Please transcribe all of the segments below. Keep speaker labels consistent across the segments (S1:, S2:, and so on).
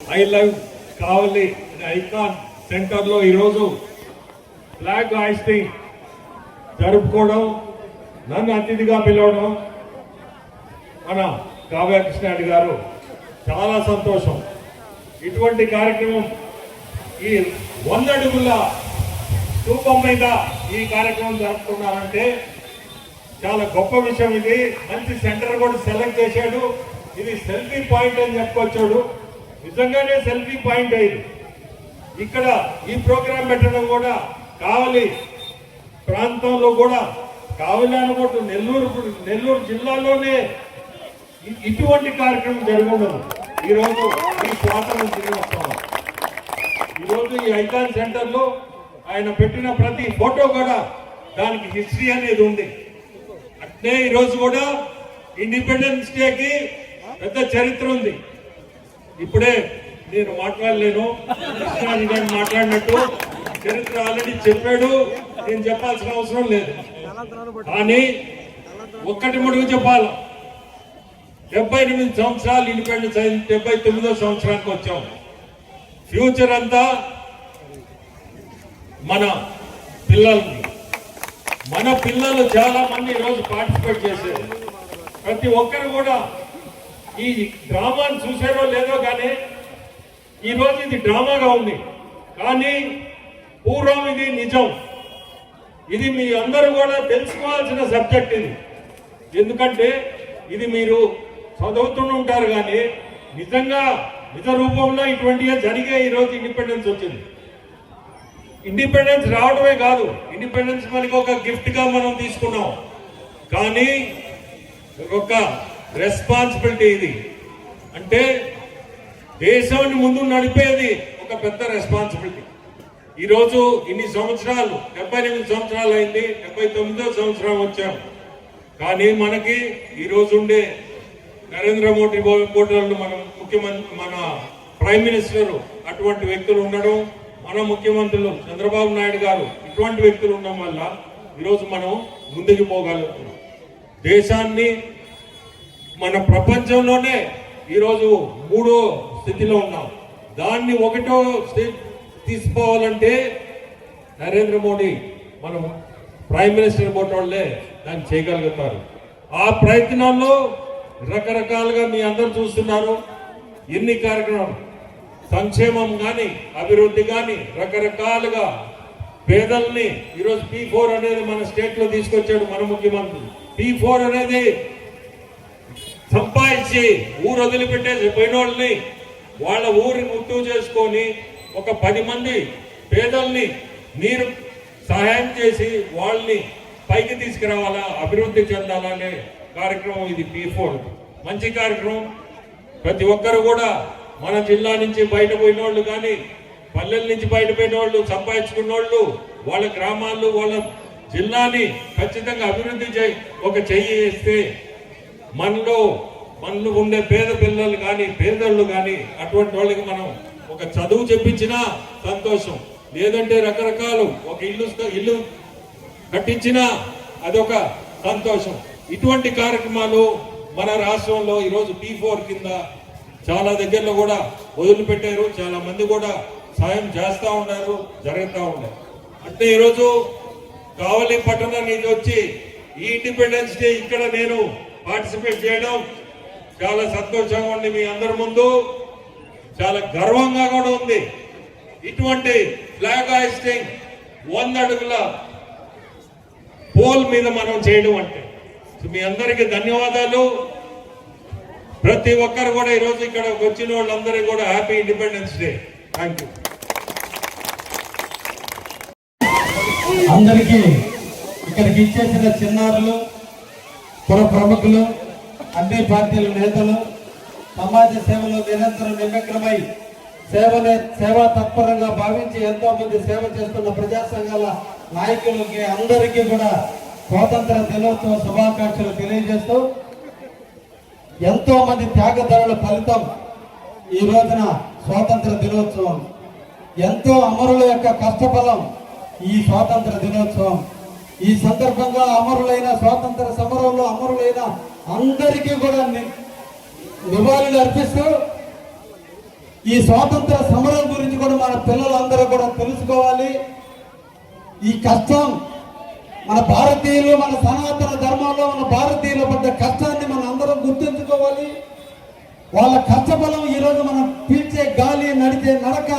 S1: I love Kavali icon సెంటర్లో ఈరోజు flag hoisting జరుపుకోవడం నన్ను అతిథిగా పిలవడం మన కావ్య గారు చాలా సంతోషం. ఇటువంటి కార్యక్రమం ఈ వంద అడుగుల స్థూపం మీద ఈ కార్యక్రమం జరుపుకున్నారంటే చాలా గొప్ప విషయం ఇది. మంచి సెంటర్ కూడా సెలెక్ట్ చేశాడు. ఇది సెల్ఫీ పాయింట్ అని చెప్పుకొచ్చాడు నిజంగానే సెల్ఫీ పాయింట్ అయింది ఇక్కడ ఈ ప్రోగ్రాం పెట్టడం కూడా కావలి ప్రాంతంలో కూడా కావలి అనుకోవటం నెల్లూరు నెల్లూరు జిల్లాలోనే ఇటువంటి కార్యక్రమం జరగడం ఈరోజు ఈ స్వాతంత్ర దినోత్సవం. ఈరోజు ఈ ఐకాన్ సెంటర్లో ఆయన పెట్టిన ప్రతి ఫోటో కూడా దానికి హిస్టరీ అనేది ఉంది. అట్లే ఈరోజు కూడా ఇండిపెండెన్స్ డేకి పెద్ద చరిత్ర ఉంది. ఇప్పుడే నేను మాట్లాడలేను. కృష్ణాజీ గారు మాట్లాడినట్టు చరిత్ర ఆల్రెడీ చెప్పాడు. నేను చెప్పాల్సిన అవసరం లేదు. కానీ ఒక్కటి ముడుగు చెప్పాలి. డెబ్బై ఎనిమిది సంవత్సరాలు ఇండిపెండెన్స్ అయింది డెబ్బై తొమ్మిదో సంవత్సరానికి వచ్చాం. ఫ్యూచర్ అంతా మన పిల్లలకి మన పిల్లలు చాలా మంది ఈరోజు పార్టిసిపేట్ చేశారు. ప్రతి ఒక్కరు కూడా ఈ డ్రామాను చూసారో లేదో కానీ ఈ రోజు ఇది డ్రామాగా ఉంది. కానీ పూర్వం ఇది నిజం. ఇది మీ అందరూ కూడా తెలుసుకోవాల్సిన సబ్జెక్ట్ ఇది. ఎందుకంటే ఇది మీరు చదువుతూనే ఉంటారు కానీ నిజంగా నిజ రూపంలో ఇటువంటివి జరిగే ఈరోజు ఇండిపెండెన్స్ వచ్చింది. ఇండిపెండెన్స్ రావడమే కాదు ఇండిపెండెన్స్ మనకి ఒక గిఫ్ట్గా మనం తీసుకున్నాం. కానీ ఒక రెస్పాన్సిబిలిటీ ఇది. అంటే దేశాన్ని ముందు నడిపేది ఒక పెద్ద రెస్పాన్సిబిలిటీ. ఈరోజు ఇన్ని సంవత్సరాలు డెబ్బై ఎనిమిది సంవత్సరాలు అయింది డెబ్బై తొమ్మిదో సంవత్సరం వచ్చాం. కానీ మనకి ఈరోజు ఉండే నరేంద్ర మోడీ పోటీలను మనం ముఖ్యమంత్రి మన ప్రైమ్ మినిస్టర్ అటువంటి వ్యక్తులు ఉండడం మన ముఖ్యమంత్రులు చంద్రబాబు నాయుడు గారు ఇటువంటి వ్యక్తులు ఉండడం వల్ల ఈరోజు మనం ముందుకు పోగలుగుతున్నాం. దేశాన్ని మన ప్రపంచంలోనే ఈరోజు మూడో స్థితిలో ఉన్నాం. దాన్ని ఒకటో తీసుకోవాలంటే నరేంద్ర మోడీ మనం ప్రైమ్ మినిస్టర్ పోటోళ్ళే దాన్ని చేయగలుగుతారు. ఆ ప్రయత్నాల్లో రకరకాలుగా మీ అందరు చూస్తున్నారు. ఎన్ని కార్యక్రమాలు? సంక్షేమం కానీ అభివృద్ధి కానీ రకరకాలుగా పేదల్ని ఈరోజు పీ ఫోర్ అనేది మన స్టేట్లో తీసుకొచ్చాడు మన ముఖ్యమంత్రి. పీ ఫోర్ అనేది సంపాదించి ఊరు వదిలిపెట్టేసి పోయిన వాళ్ళని వాళ్ళ ఊరిని ముట్టు చేసుకొని ఒక పది మంది పేదల్ని మీరు సహాయం చేసి వాళ్ళని పైకి తీసుకురావాలా అభివృద్ధి చెందాలనే కార్యక్రమం ఇది పీ ఫోర్. మంచి కార్యక్రమం. ప్రతి ఒక్కరు కూడా మన జిల్లా నుంచి బయట పోయిన వాళ్ళు కానీ పల్లెల నుంచి బయట పోయిన వాళ్ళు సంపాదించుకున్న వాళ్ళు వాళ్ళ గ్రామాలు వాళ్ళ జిల్లాని ఖచ్చితంగా అభివృద్ధి చేయి ఒక చెయ్యి వేస్తే మనలో మనలో ఉండే పేద పిల్లలు కానీ పేదళ్ళు కానీ అటువంటి వాళ్ళకి మనం ఒక చదువు చెప్పించినా సంతోషం. లేదంటే రకరకాలు ఒక ఇల్లు ఇల్లు కట్టించినా అదొక సంతోషం. ఇటువంటి కార్యక్రమాలు మన రాష్ట్రంలో ఈరోజు టీ ఫోర్ కింద చాలా దగ్గరలో కూడా వదిలిపెట్టారు. చాలా మంది కూడా సాయం చేస్తూ ఉన్నారు జరుగుతూ ఉన్నారు. అంటే ఈరోజు కావలి పట్టణానికి వచ్చి ఈ ఇండిపెండెన్స్ డే ఇక్కడ నేను పార్టిసిపేట్ చేయడం చాలా సంతోషంగా ఉంది మీ అందరి ముందు. చాలా గర్వంగా కూడా ఉంది. ఇటువంటి ఫ్లాగ్ హాయిస్టింగ్ వంద అడుగుల పోల్ మీద మనం చేయడం అంటే. మీ అందరికీ ధన్యవాదాలు. ప్రతి ఒక్కరు కూడా ఈరోజు ఇక్కడ వచ్చిన వాళ్ళందరికీ కూడా happy independence day. Thank you.
S2: అందరికీ ఇక్కడికి ఇచ్చేసిన చిన్నారులు పుర ప్రముఖులు అన్ని పార్టీల నేతలు సమాజ సేవలో నిరంతరం నిమగ్నమై సేవనే సేవా తత్పరంగా భావించి ఎంతో మంది సేవ చేస్తున్న ప్రజా సంఘాల నాయకులకి అందరికీ కూడా స్వాతంత్ర దినోత్సవ శుభాకాంక్షలు తెలియజేస్తూ ఎంతో మంది త్యాగధరుల ఫలితం ఈ రోజున స్వాతంత్ర దినోత్సవం. ఎంతో అమరుల యొక్క కష్టఫలం ఈ స్వాతంత్ర దినోత్సవం. ఈ సందర్భంగా అమరులైన స్వాతంత్ర అమరులైన అందరికీ కూడా ని- నివాళులు అర్పిస్తూ ఈ స్వాతంత్ర సమరం గురించి కూడా మన పిల్లలందరూ కూడా తెలుసుకోవాలి. ఈ కష్టం మన భారతీయులు మన సనాతన ధర్మంలో మన భారతీయులు పడ్డ కష్టాన్ని మనం అందరం గుర్తుంచుకోవాలి. వాళ్ళ కష్టఫలం ఈ రోజు మనం పీల్చే గాలి నడిచే నడక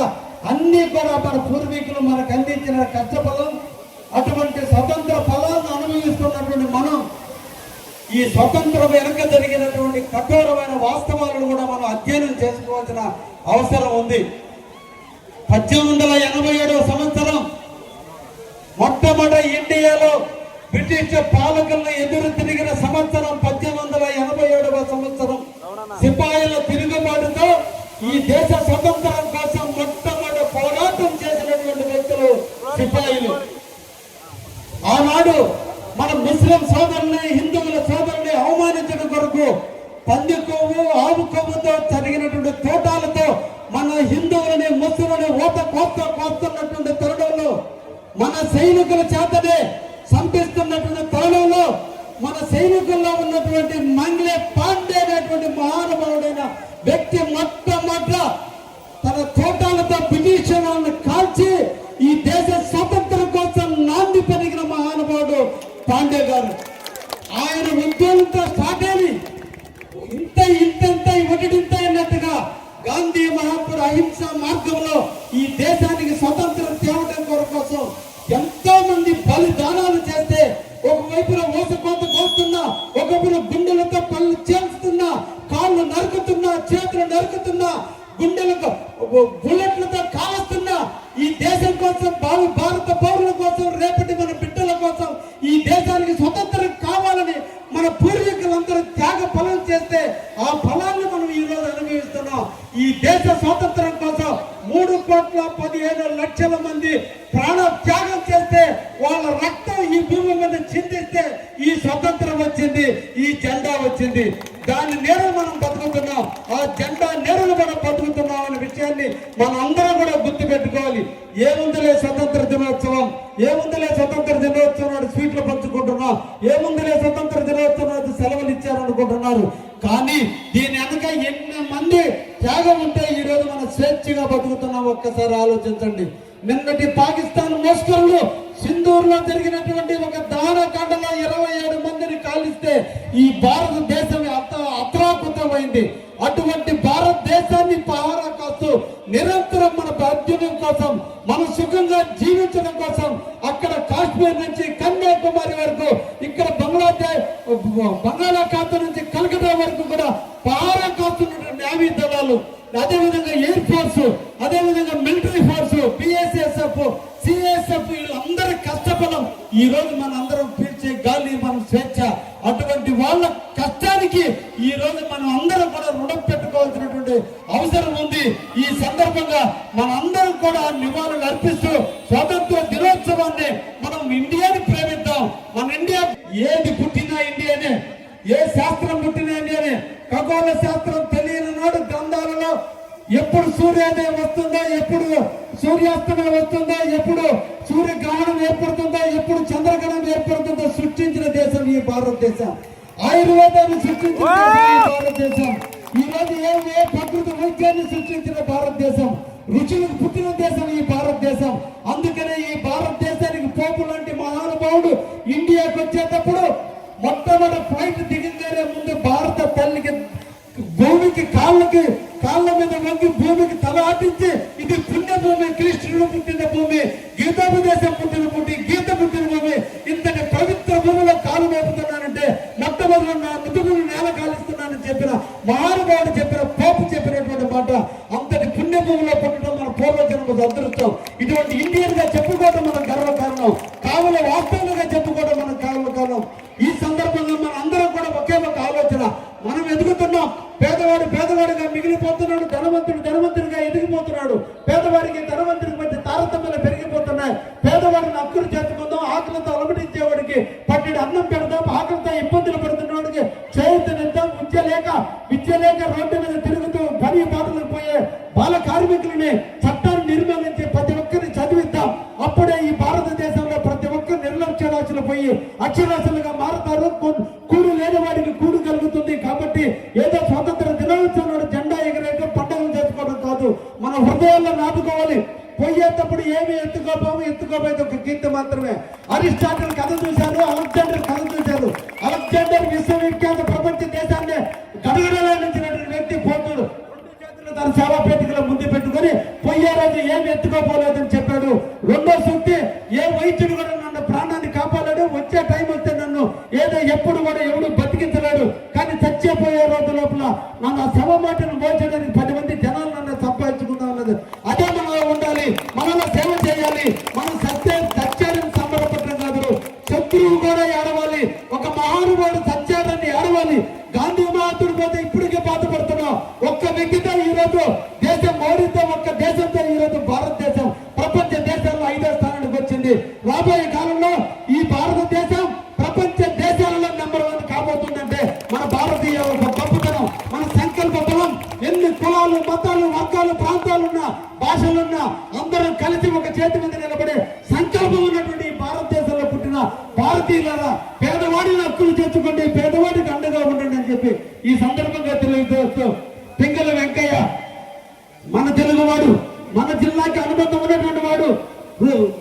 S2: అన్ని కూడా మన పూర్వీకులు మనకు అందించిన కష్టఫలం. అటువంటి స్వతంత్ర ఫలాన్ని అనుభవిస్తూ ఈ స్వతంత్ర వెనుక జరిగినటువంటి కఠోరమైన వాస్తవాలను కూడా మనం అధ్యయనం చేసుకోవాల్సిన అవసరం ఉంది. పద్దెనిమిది వందల ఎనభై ఏడవ సంవత్సరం మొట్టమొదటి ఇండియాలో బ్రిటిష్ పాలకులను ఎదురు తిరిగిన సంవత్సరం పద్దెనిమిది వందల ఎనభై ఏడవ సంవత్సరం. సిపాయిల తిరుగుబాటుతో ఈ దేశ స్వతంత్రం కోసం మొట్టమొదటి పోరాటం చేసినటువంటి వ్యక్తులు సిపాయిలు. ఆనాడు మన ముస్లిం సోదరుని సోదరుని కొవ్వు పంది కొవ్వు ఆవు కొవ్వుతో జరిగినటువంటి తోటాలతో మన హిందువులని ముస్లింలని ఓత కోస్త కోస్తున్నటువంటి తరుణంలో మన సైనికుల చేతనే సంపిస్తున్నటువంటి తరుణంలో మన సైనికుల్లో ఉన్నటువంటి మంగ్లే పాండే అనేటువంటి మహానుభావుడైన వ్యక్తి మొట్టమొదట తన తోటాలతో బ్రిటిష్ వాళ్ళని కాల్చి ఈ దేశ స్వతంత్రం కోసం నాంది పెరిగిన మహానుభావుడు పాండే గారు. ఆయన ఉద్యోగంతో స్టార్ట్ అయింది. ఇంత ఇంతంత ఒకటింత అన్నట్టుగా గాంధీ మహాత్ముడు అహింస మార్గంలో ఈ దేశానికి స్వతంత్రం తేవడం కొరకు కోసం ఎంతో మంది బలిదానాలు చేస్తే ఒకవైపున ఊసకోత కోస్తున్నా ఒకవైపున గుండెలతో పళ్ళు చేస్తున్నా కాళ్ళు నరుకుతున్నా చేతులు నరుకుతున్నా గుండెలకు బుల్లెట్లతో కాలుస్తున్నా ఈ దేశం కోసం భావి భారత పౌరుల కోసం రేపటి మన బిడ్డల కోసం ఈ దేశానికి స్వతంత్రం కావాలని మన పూర్వీకులందరూ త్యాగ ఫలం చేస్తే ఆ ఫలాన్ని మనం ఈ రోజు అనుభవిస్తున్నాం. ఈ దేశ స్వాతంత్రం కోసం మూడు కోట్ల పదిహేను లక్షల మంది ప్రాణ త్యాగం చేస్తే వాళ్ళ రక్తం ఈ భూమి మీద చిందిస్తే ఈ స్వతంత్రం వచ్చింది ఈ జెండా వచ్చింది దాని నేరం మనం బతుకుతున్నాం ఆ జెండా నేరలు మనం బతుకుతున్నాం అనే విషయాన్ని మనం అందరం కూడా గుర్తు పెట్టుకోవాలి ఏముందిలే స్వతంత్ర దినోత్సవం ఏముందిలే స్వతంత్ర దినోత్సవం నాడు స్వీట్లు పంచుకుంటున్నాం ఏముందిలే స్వతంత్ర దినోత్సవం నాడు సెలవులు ఇచ్చారనుకుంటున్నారు కానీ దీని వెనక ఎన్ని మంది త్యాగం ఉంటే ఈ రోజు మనం స్వేచ్ఛగా బతుకుతున్నాం ఒక్కసారి ఆలోచించండి. నిన్నటి పాకిస్తాన్ మోస్కర్లో సింధూరులో జరిగినటువంటి ఒక దానకాండలో ఇరవై ఏడు మందిని కాలిస్తే ఈ భారతదేశం అత అత్రాపుతమైంది అటువంటి భారతదేశాన్ని పహారా కాస్తూ నిరంతరం మన అర్జునం కోసం మన సుఖంగా జీవించడం కోసం అక్కడ కాశ్మీర్ నుంచి కన్యాకుమారి వరకు ఇక్కడ బంగ్లాదేశ్ బంగాళాఖాతం నుంచి కలకత్తా వరకు కూడా పహారా కాస్తున్నటువంటి నేవీ దళాలు అదేవిధంగా ఎయిర్ ఫోర్స్ అదేవిధంగా మిలిటరీ ఫోర్స్ బిఎస్ఎస్ఎఫ్ సిఎస్ఎఫ్ వీళ్ళందరి కష్టఫలం ఈ రోజు మన అందరం పీల్చే గాలి మనం స్వేచ్ఛ అటువంటి వాళ్ళ కష్టానికి ఈ రోజు మనం అందరం కూడా రుణం పెట్టుకోవాల్సినటువంటి అవసరం ఉంది ఈ సందర్భంగా మన అందరం కూడా నివాళులు అర్పిస్తూ స్వాతంత్ర దినోత్సవాన్ని మనం ఇండియాని ప్రేమిద్దాం మన ఇండియా ఏది పుట్టినా ఇండియానే ఏ శాస్త్రం పుట్టినా ఇండియానే ఖగోళ శాస్త్రం తెలియని నాడు గ్రంథాలలో ఎప్పుడు సూర్యోదయం వస్తుందో ఎప్పుడు సూర్యాస్తమయం వస్తుందో? ఎప్పుడు సూర్యగ్రహణం ఏర్పడుతుందో? ఎప్పుడు చంద్రగ్రహణం ఏర్పడుతుందో? సృష్టించిన దేశం ఈ భారతదేశం. ఆయుర్వేదాన్ని సృష్టించిన భారతదేశం. ఈ రోజు ఏ ఏ ప్రకృతి వైద్యాన్ని సృష్టించిన భారతదేశం? రుచులకు పుట్టిన దేశం ఈ భారతదేశం. అందుకనే ఈ భారతదేశానికి పోపు లాంటి మహానుభావుడు ఇండియాకి వచ్చేటప్పుడు మొట్టమొదటి ఫ్లైట్ దిగిందే ముందు భారత తల్లికి భూమికి కాళ్ళకి కాళ్ళ మీద వంగి భూమికి తల ఆటించి ఇది పుణ్య భూమి కృష్ణుడు పుట్టిన భూమి గీతోపదేశం పుట్టిన భూమి గీత పుట్టిన భూమి. ఇంతటి పవిత్ర భూమిలో కాలు వేపుతున్నానంటే మొట్టమొదటి నా ముదుగులు నేల కాలుస్తున్నానని చెప్పిన మహానుభావుడు చెప్పిన పోపు చెప్పినటువంటి మాట. అంతటి పుణ్య భూమిలో పుట్టడం మన పూర్వజన్మ అదృష్టం. ఇటువంటి ఇండియన్గా చెప్పుకోవడం మన గర్వకారణం. కావున వాస్తవంగా చెప్పు కార్మికులని చట్టాన్ని నిర్మూలించి ప్రతి ఒక్కరిని చదివిద్దాం. అప్పుడే ఈ భారతదేశంలో ప్రతి ఒక్కరు నిర్లక్ష్యరాశులు పోయి అక్షరాశులుగా మారుతారు. కూడు లేని వాడికి కూడు కలుగుతుంది కాబట్టి ఏదో స్వతంత్ర దినోత్సవం జెండా ఎగరేయడం పండుగలు చేసుకోవడం కాదు. హృదయాల్లో నాటుకోవాలి. పోయేటప్పుడు ఏమి ఎత్తుకోపోము. ఎత్తుకోపోయేది ఒక కీర్తి మాత్రమే. అరిస్టాటిల్ కథ చూశారు అలెగ్జాండర్ కథ చూశారు. అలెగ్జాండర్ విశ్వవిఖ్యాత ప్రపంచ దేశాన్ని గడగడలాడించినటువంటి వ్యక్తి తన సేవా పేటికలో ముందు పెట్టుకొని పోయే రోజు ఏం ఎత్తుకోపోలేదని చెప్పాడు. రెండో సూక్తి ఏ వైద్యుడు కూడా నన్ను ప్రాణాన్ని కాపాడాడు. వచ్చే టైం వస్తే నన్ను ఏదో ఎప్పుడు కూడా ఎవడు బతికించలేడు. కానీ చచ్చిపోయే రోజు లోపల నన్ను ఆ శవ మాటను మోచడానికి పది మంది జనాలు నన్ను సంపాదించుకుందాం అన్నది అదే మనలో ఉండాలి మనలో సేవ చేయాలి మనం సత్య సత్యాన్ని సంబరపడటం కాదు శత్రువు కూడా ఏడవాలి ఒక మహానుభావుడు సత్యాన్ని ఏడవాలి గాంధీ మహాత్ముడు పోతే ఇప్పటికే బాధపడుతున్నాం ఒక్క వ్యక్తితో ఈ రోజు దేశం మోడీతో ఒక్క దేశంతో ఈ రోజు భారతదేశం ప్రపంచ దేశాల్లో ఐదో స్థానానికి వచ్చింది రాబోయే కాలంలో ఈ భారతదేశం ప్రపంచ దేశాలలో నెంబర్ వన్ కాబోతుందంటే మన భారతీయ ఒక గొప్పతనం మన సంకల్ప బలం ఎన్ని కులాలు మతాలు వర్గాలు ప్రాంతాలున్నా భాషలున్నా అందరం కలిసి ఒక చేతి మీద నిలబడే సంకల్పం ఉన్నటువంటి భారతదేశంలో పుట్టిన భారతీయులారా పేదవాడిని హక్కులు చేర్చుకోండి పేదవాడికి అండగా ఉండండి అని చెప్పి ఈ సందర్భంగా తెలియజేస్తూ పింగళ వెంకయ్య మన తెలుగువాడు మన జిల్లాకి అనుబంధం ఉన్నటువంటి వాడు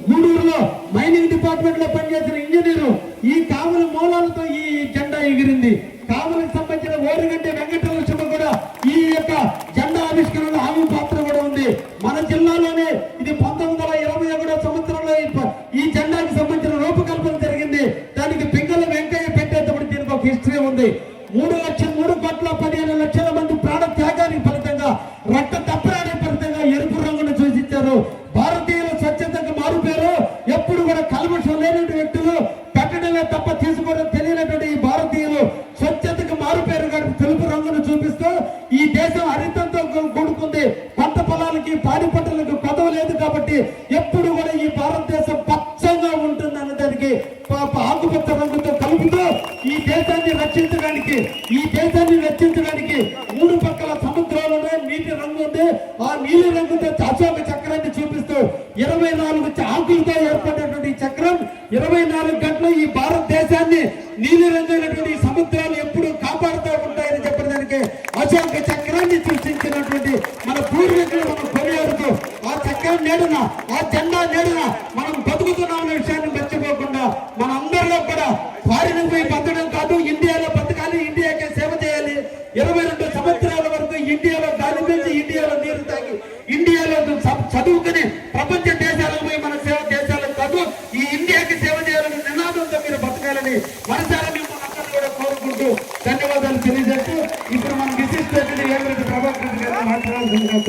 S2: గూడూరులో మైనింగ్ డిపార్ట్మెంట్లో పనిచేసిన ఇంజనీరు ఈ కావుల మూలాలతో ఈ జెండా ఎగిరింది కావులకు సంబంధించిన ఓరిగంటి వెంకటలక్ష్మి కూడా ఈ యొక్క జెండా ఆవిష్కరణలో ఆమె పాత్ర కూడా ఉంది మన జిల్లాలోనే ఇది పంతొమ్మిది వందల ఇరవై ఒకటో సంవత్సరంలో ఈ ప- ఈ జెండాకి సంబంధించిన రూపకల్పన జరిగింది దానికి పింగళ వెంకయ్య పెట్టేటప్పుడు దీనికి ఒక హిస్టరీ ఉంది మూడు లక్షల మూడు కోట్ల పదిహేను లక్షల మంది ప్రాణ త్యాగానికి ఫలితంగా రక్త తప్పరానికి ఫలితంగా ఎరుపు రంగును సూచించారు భారతీయుల స్వచ్ఛతకు మారుపేరు ఎప్పుడు కూడా కల్మషం లేనటువంటి వ్యక్తులు పెట్టడమే తప్ప తీసుకోవడం తెలియనటువంటి ఈ భారతీయులు స్వచ్ఛతకు మారుపేరు కాబట్టి తెలుపు రంగును చూపిస్తూ ఈ దేశం హరితంతో కూడుకుంది పంట పొలాలకి పాడి పంటలకు కొదవ లేదు కాబట్టి ఎప్పుడు కూడా ఈ భారతదేశం పచ్చగా ఉంటుంది అన్నదానికి ప- ఆకుపచ్చ రంగుతో కలుపుతూ ఈ దేశాన్ని రక్షించడానికి ఈ దేశాన్ని రక్షించడానికి మూడు పక్కల సముద్రాలలో నీటి రంగు ఉంది ఆ నీలి రంగుతో అశోక చక్రాన్ని చూపిస్తూ ఇరవై నాలుగు చ- ఆకులతో ఏర్పడినటువంటి ఈ చక్రం ఇరవై నాలుగు గంటలు ఈ భారతదేశాన్ని